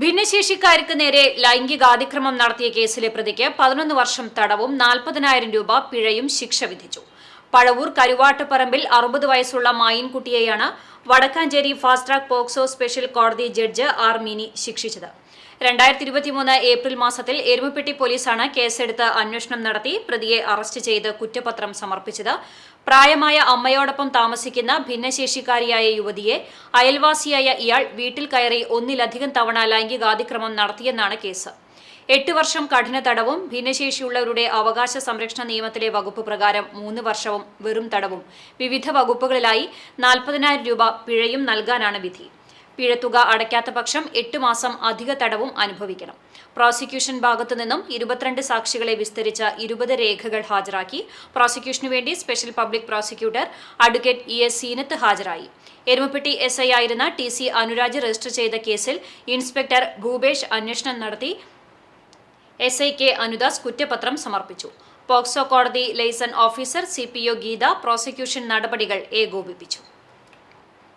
ഭിന്നശേഷിക്കാർക്ക് നേരെ ലൈംഗികാതിക്രമം നടത്തിയ കേസിലെ പ്രതിക്ക് പതിനൊന്ന് വർഷം തടവും നാൽപ്പതിനായിരം രൂപ പിഴയും ശിക്ഷ വിധിച്ചു. പഴവൂർ കരുവാട്ടുപറമ്പിൽ അറുപത് വയസ്സുള്ള മായിൻകുട്ടിയെയാണ് Vadakkanchery fast track POCSO special കോടതി ജഡ്ജ് ആർ മിനി ശിക്ഷിച്ചത്. രണ്ടായിരത്തി ഇരുപത്തിമൂന്ന് ഏപ്രിൽ മാസത്തിൽ എരുമപ്പെട്ടി പോലീസാണ് കേസെടുത്ത് അന്വേഷണം നടത്തി പ്രതിയെ അറസ്റ്റ് ചെയ്ത് കുറ്റപത്രം സമർപ്പിച്ചത്. പ്രായമായ അമ്മയോടൊപ്പം താമസിക്കുന്ന ഭിന്നശേഷിക്കാരിയായ യുവതിയെ അയൽവാസിയായ ഇയാൾ വീട്ടിൽ കയറി ഒന്നിലധികം തവണ ലൈംഗികാതിക്രമം നടത്തിയെന്നാണ് കേസ്. എട്ട് വർഷം കഠിന തടവും ഭിന്നശേഷിയുള്ളവരുടെ അവകാശ സംരക്ഷണ നിയമത്തിലെ വകുപ്പ് പ്രകാരം മൂന്ന് വർഷവും വെറും തടവും. വിവിധ വകുപ്പുകളിലായി നാൽപ്പതിനായിരം രൂപ പിഴയും നൽകാനാണ് വിധി. പിഴത്തുക അടയ്ക്കാത്ത പക്ഷം എട്ട് മാസം അധിക തടവും അനുഭവിക്കണം. പ്രോസിക്യൂഷൻ ഭാഗത്തു നിന്നും ഇരുപത്തിരണ്ട് സാക്ഷികളെ വിസ്തരിച്ച ഇരുപത് രേഖകൾ ഹാജരാക്കി പ്രോസിക്യൂഷനു വേണ്ടി special public prosecutor advocate E S Seenath ഹാജരായി. എരുമപ്പെട്ടി എസ് ഐ ആയിരുന്ന ടി സി അനുരാജ് രജിസ്റ്റർ ചെയ്ത കേസിൽ ഇൻസ്പെക്ടർ ഭൂപേഷ് അന്വേഷണം നടത്തി എസ് ഐ കെ അനുദാസ് കുറ്റപത്രം സമർപ്പിച്ചു. പോക്സോ കോടതി liaison officer C P O Geetha prosecution നടപടികൾ ഏകോപിപ്പിച്ചു.